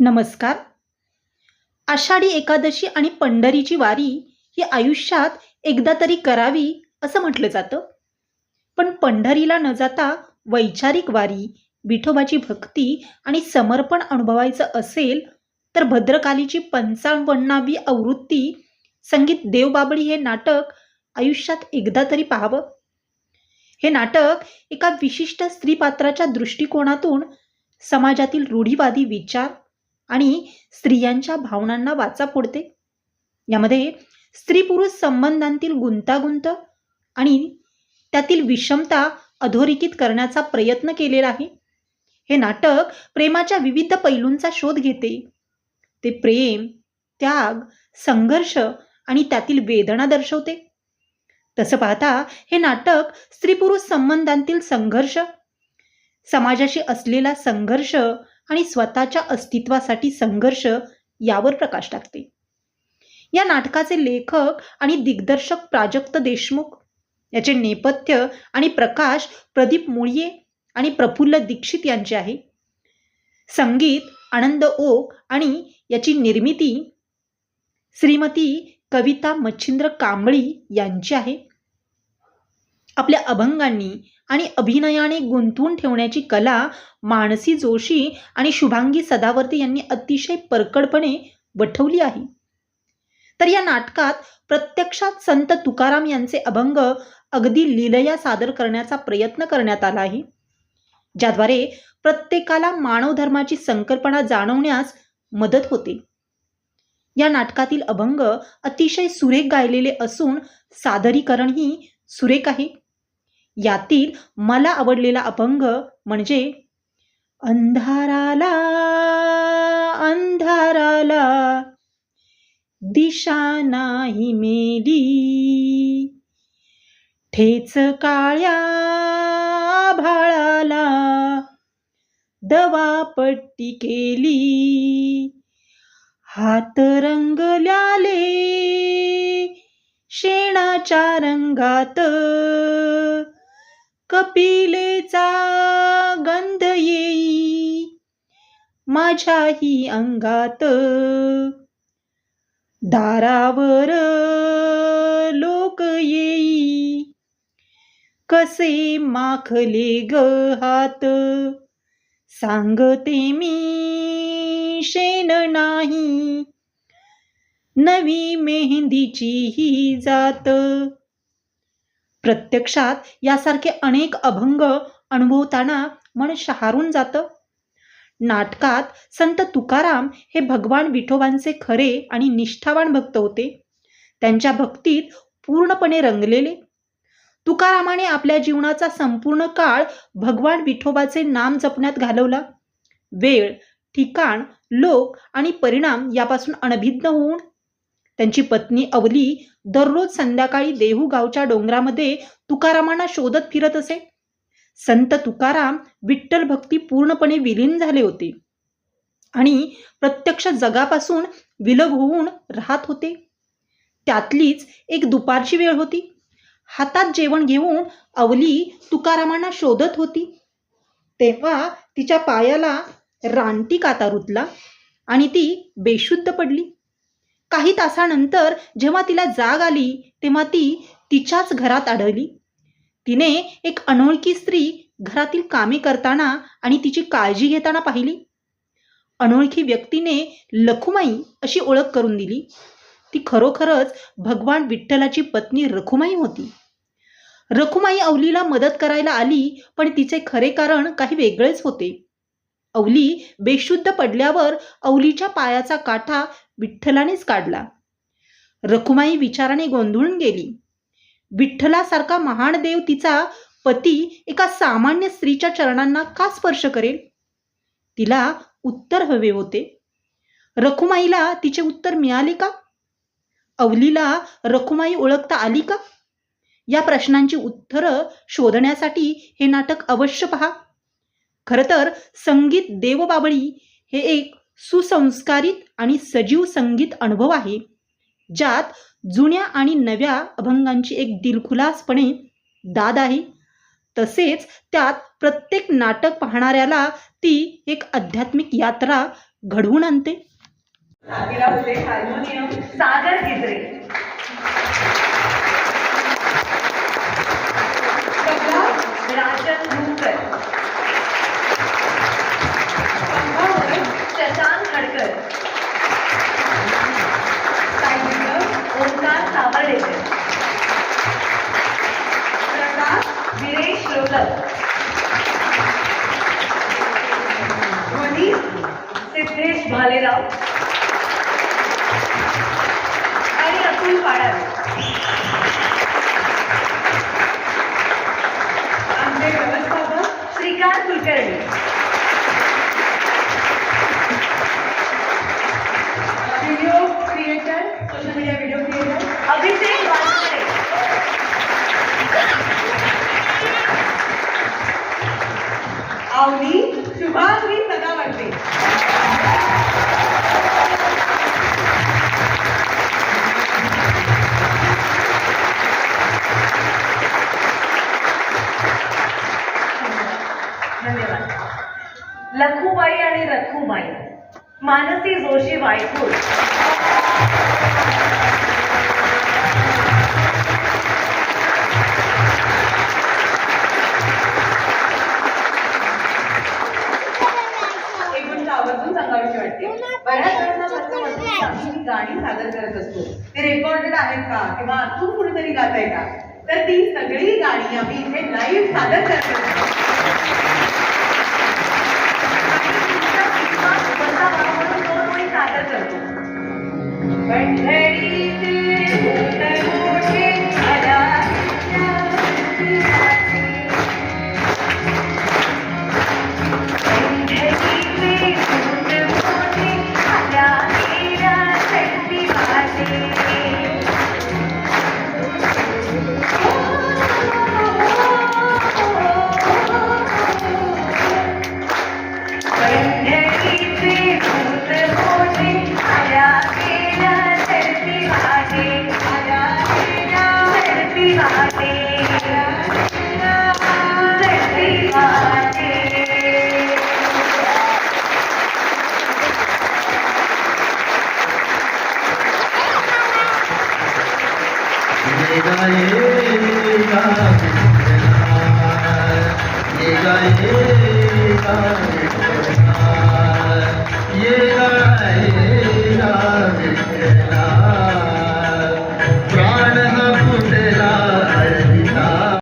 नमस्कार. आषाढी एकादशी आणि पंढरीची वारी ही आयुष्यात एकदा तरी करावी असं म्हटलं जातं. पण पंढरीला न जाता वैचारिक वारी विठोबाची भक्ती आणि समर्पण अनुभवायचं असेल तर भद्रकालीची पंचावन्नावी आवृत्ती संगीत देवबाबळी हे नाटक आयुष्यात एकदा तरी पाहावं. हे नाटक एका विशिष्ट स्त्रीपात्राच्या दृष्टिकोनातून समाजातील रूढीवादी विचार आणि स्त्रियांच्या भावनांना वाचा फोडते यामध्ये स्त्री पुरुष संबंधांतील गुंतागुंत आणि त्यातील विषमता अधोरेखित करण्याचा प्रयत्न केलेला आहे. हे नाटक प्रेमाच्या विविध पैलूंचा शोध घेते. ते प्रेम त्याग संघर्ष आणि त्यातील वेदना दर्शवते. तसं पाहता हे नाटक स्त्री पुरुष संबंधांतील संघर्ष समाजाशी असलेला संघर्ष आणि स्वतःच्या अस्तित्वासाठी संघर्ष यावर प्रकाश टाकते. या नाटकाचे लेखक आणि दिग्दर्शक प्राजक्त देशमुख याचे नेपथ्य आणि प्रकाश प्रदीप मुळये आणि प्रफुल्ल दीक्षित यांचे आहे. संगीत आनंद ओक आणि याची निर्मिती श्रीमती कविता मच्छिंद्र कांबळी यांची आहे. आपल्या अभंगांनी आणि अभिनयाने गुंतवून ठेवण्याची कला मानसी जोशी आणि शुभांगी सदावर्ती यांनी अतिशय परकडपणे वठवली आहे. तर या नाटकात प्रत्यक्षात संत तुकाराम यांचे अभंग अगदी लिलया सादर करण्याचा प्रयत्न करण्यात आला आहे ज्याद्वारे प्रत्येकाला मानव धर्माची संकल्पना जाणवण्यास मदत होते. या नाटकातील अभंग अतिशय सुरेख गायलेले असून सादरीकरणही सुरेख आहे. यातील मला आवडलेला अभंग म्हणजे अंधाराला अंधाराला. दिशा नाही मेली. ठेच काळ्या भाळाला. दवा पट्टी केली. हात रंगल्याले शेणाच्या रंगात. कपिलेचा गंध येई. माझ्याही अंगात दारावर लोक येई. कसे माखले ग हात? सांगते मी शेण नाही. नवी मेहंदीची ही जात. प्रत्यक्षात यासारखे अनेक अभंग अनुभवताना मन शहारून जातं. नाटकात संत तुकाराम हे भगवान विठोबांचे खरे आणि निष्ठावान भक्त होते. त्यांच्या भक्तीत पूर्णपणे रंगलेले. तुकारामाने आपल्या जीवनाचा संपूर्ण काळ भगवान विठोबाचे नाम जपण्यात घालवला. वेळ ठिकाण लोक आणि परिणाम यापासून अनभिज्ञ होऊन त्यांची पत्नी अवली दररोज संध्याकाळी देहू गावच्या डोंगरामध्ये तुकारामांना शोधत फिरत असे. संत तुकाराम विठ्ठल भक्ती पूर्णपणे विलीन झाले होते आणि प्रत्यक्ष जगापासून विलग होऊन राहत होते. त्यातलीच एक दुपारची वेळ होती. हातात जेवण घेऊन अवली तुकारामांना शोधत होती. तेव्हा तिच्या पायाला रानटी काता रुतला आणि ती बेशुद्ध पडली. काही तासानंतर जेव्हा तिला जाग आली तेव्हा ती तिच्याच घरात आढळली. तिने एक अनोळखी स्त्री घरातील कामे करताना आणि तिची काळजी घेताना पाहिली. अनोळखी व्यक्तीने लखुमाई अशी ओळख करून दिली. ती खरोखरच भगवान विठ्ठलाची पत्नी रखुमाई होती. रखुमाई अवलीला मदत करायला आली पण तिचे खरे कारण काही वेगळेच होते. अवली बेशुद्ध पडल्यावर अवलीच्या पायाचा काठा विठ्ठलानेच काढला. रखुमाई विचाराने गोंधळून गेली. विठ्ठलासारखा महान देव तिचा पती एका सामान्य स्त्रीच्या चरणांना का स्पर्श करेल? तिला उत्तर हवे होते. रखुमाईला तिचे उत्तर मिळाले का? अवलीला रखुमाई ओळखता आली का? या प्रश्नांची उत्तरं शोधण्यासाठी हे नाटक अवश्य पहा. खरं तर संगीत देवबाबळी हे एक सुसंस्कारित आणि सजीव संगीत अनुभव आहे ज्यात जुन्या आणि नव्या अभंगांची एक दिलखुलासपणे दाद आहे. तसेच त्यात प्रत्येक नाटक पाहणाऱ्याला ती एक आध्यात्मिक यात्रा घडवून आणते. सागर गिजरे राजन प्रकाश सावर्डेकर प्रकाश विरेश लोलक ध्वनी सिद्धेश भालेराव. आणि अतुल पाडावे आमचे व्यवस्थापक श्रीकांत कुलकर्णी. आवडी शुभांगी सदावर्ते धन्यवाद. लखुबाई आणि रखुबाई मानसी जोशी वायकूर आम्ही गाणी सादर करत असतो. ते रेकॉर्डेड आहेत का? किंवा आतून कुठेतरी गात आहे का? तर ती सगळी गाणी आम्ही इथे लाईव्ह सादर करत